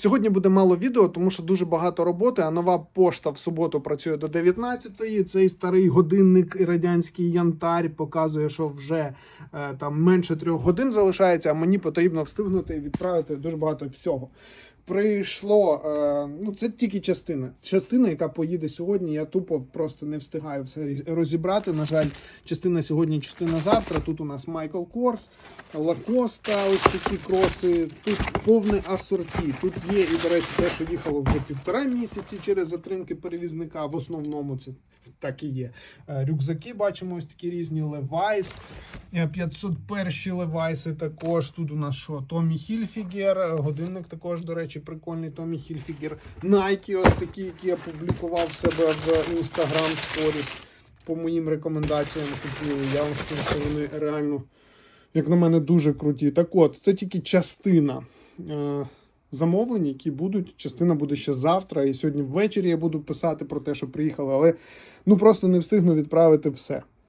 Сьогодні буде мало відео, тому що дуже багато роботи. А нова пошта в суботу працює до 19-ї. Цей старий годинник і радянський янтар показує, що вже е, там менше трьох годин залишається. А мені потрібно встигнути і відправити дуже багато всього. Прийшло, е, ну це тільки частина. Частина, яка поїде сьогодні. Я тупо просто не встигаю все розібрати. На жаль, частина сьогодні, частина завтра. Тут у нас Майкл Корс, Лакоста, ось такі кроси. Тут повне асорті. Тут є і, до речі, те, що їхало вже півтора місяці через затримки перевізника. В основному це так і є. Е, Рюкзаки бачимо ось такі різні. Е, 501 Левайси також. Тут у нас що? Томі Хільфігер, е, годинник також, до речі, прикольний Томі Хільфігер. Nike ось такі, які я публікував в себе в Instagram Stories. По моїм рекомендаціям купили. Я вам скажу, що вони реально, як на мене, дуже круті. Так от, це тільки частина. Е, Замовлень, які будуть, частина буде ще завтра, і сьогодні ввечері я буду писати про те, що приїхали, але ну просто не встигну відправити все.